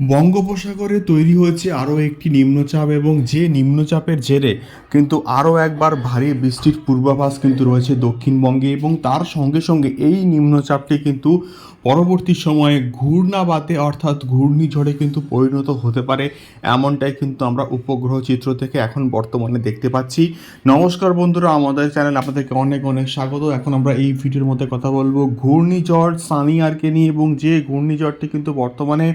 বঙ্গোপসাগরে তৈরি হয়েছে আরও একটি নিম্নচাপ এবং যে নিম্নচাপের জেরে কিন্তু আরও একবার ভারী বৃষ্টির পূর্বাভাস কিন্তু রয়েছে দক্ষিণবঙ্গে এবং তার সঙ্গে সঙ্গে এই নিম্নচাপটি কিন্তু পরবর্তী সময়ে ঘূর্ণাবাতে অর্থাৎ ঘূর্ণিঝড়ে কিন্তু পরিণত হতে পারে। এমনটাই কিন্তু আমরা উপগ্রহ চিত্র থেকে এখন বর্তমানে দেখতে পাচ্ছি। নমস্কার বন্ধুরা, আমাদের চ্যানেল আপনাদেরকে অনেক অনেক স্বাগত। এখন আমরা এই ভিডিওর মধ্যে কথা বলব ঘূর্ণিঝড় সানিয়ারকে নিয়ে এবং যে ঘূর্ণিঝড়টি কিন্তু বর্তমানে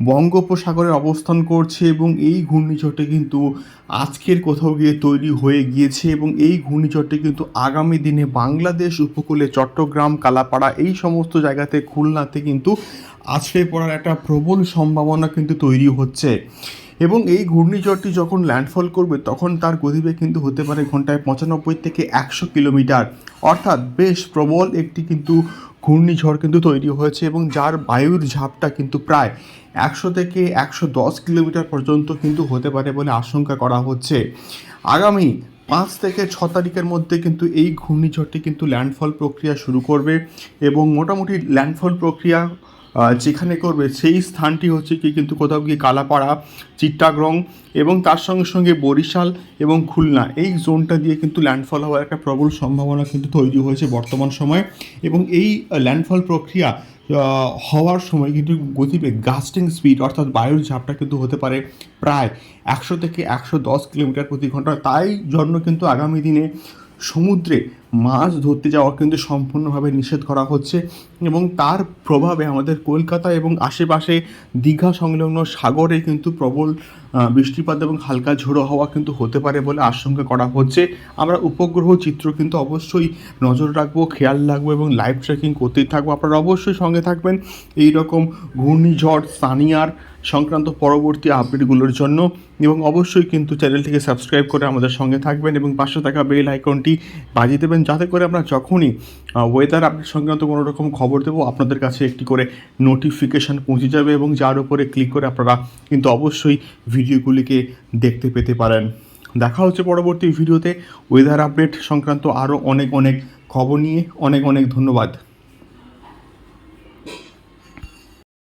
বঙ্গোপসাগরে অবস্থান করছে এবং এই ঘূর্ণিঝড়টি কিন্তু আজকের কোথাও গিয়ে তৈরি হয়ে গিয়েছে এবং এই ঘূর্ণিঝড়টি কিন্তু আগামী দিনে বাংলাদেশ উপকূলে চট্টগ্রাম, কালাপাড়া এই সমস্ত জায়গাতে খুলনাতে কিন্তু আছড়ে পড়ার একটা প্রবল সম্ভাবনা কিন্তু তৈরি হচ্ছে। এবং এই ঘূর্ণিঝড়টি যখন ল্যান্ডফল করবে, তখন তার গতিবেগ কিন্তু হতে পারে ঘন্টায় পঁচানব্বই থেকে একশো কিলোমিটার। অর্থাৎ বেশ প্রবল একটি কিন্তু ঘূর্ণিঝড় কিন্তু তৈরি হয়েছে এবং যার বায়ুর ঝাপটা কিন্তু প্রায় একশো থেকে একশো দশ কিলোমিটার পর্যন্ত কিন্তু হতে পারে বলে আশঙ্কা করা হচ্ছে। আগামী পাঁচ থেকে ছ তারিখের মধ্যে কিন্তু এই ঘূর্ণিঝড়টি কিন্তু ল্যান্ডফল প্রক্রিয়া শুরু করবে এবং মোটামুটি ল্যান্ডফল প্রক্রিয়া যেখানে করবে সেই স্থানটি হচ্ছে কি কিন্তু কোথাও গিয়ে কালাপাড়া চিত্তাগ্রং এবং তার সঙ্গে সঙ্গে বরিশাল এবং খুলনা। এই জোনটা দিয়ে কিন্তু ল্যান্ডফল হওয়ার একটা প্রবল সম্ভাবনা কিন্তু তৈরি হয়েছে বর্তমান সময়ে এবং এই ল্যান্ডফল প্রক্রিয়া হওয়ার সময় কিন্তু গতিবেগ গাস্টিং স্পিড অর্থাৎ বায়ুর ঝাপটা কিন্তু হতে পারে প্রায় একশো থেকে একশো দশ কিলোমিটার প্রতি ঘণ্টা। তাই জন্য কিন্তু আগামী দিনে সমুদ্রে মাছ ধরতে যাওয়া কিন্তু সম্পূর্ণভাবে নিষেধ করা হচ্ছে এবং তার প্রভাবে আমাদের কলকাতা এবং আশেপাশে দীঘা সংলগ্ন সাগরে কিন্তু প্রবল বৃষ্টিপাত এবং হালকা ঝোড়ো হওয়া কিন্তু হতে পারে বলে আশঙ্কা করা হচ্ছে। আমরা উপগ্রহ চিত্র কিন্তু অবশ্যই নজর রাখব, খেয়াল রাখব এবং লাইভ ট্র্যাকিং করতেই থাকব। আপনারা অবশ্যই সঙ্গে থাকবেন এই রকম ঘূর্ণিঝড়, সানিয়ার সংক্রান্ত পরবর্তী আপডেটগুলোর জন্য এবং অবশ্যই কিন্তু চ্যানেলটিকে সাবস্ক্রাইব করে আমাদের সঙ্গে থাকবেন এবং পাশে থাকা বেল আইকনটি বাজিয়ে দেবেন যাতে করে আমরা যখনই ওয়েদার আপডেট সংক্রান্ত কোনো রকম খবর দেবো, আপনাদের কাছে একটি করে নোটিফিকেশান পৌঁছে যাবে এবং যার উপরে ক্লিক করে আপনারা কিন্তু অবশ্যই ভিডিওগুলিকে দেখতে পেতে পারেন। দেখা হচ্ছে পরবর্তী ভিডিওতে ওয়েদার আপডেট সংক্রান্ত আরও অনেক অনেক খবর নিয়ে অনেক অনেক ধন্যবাদ।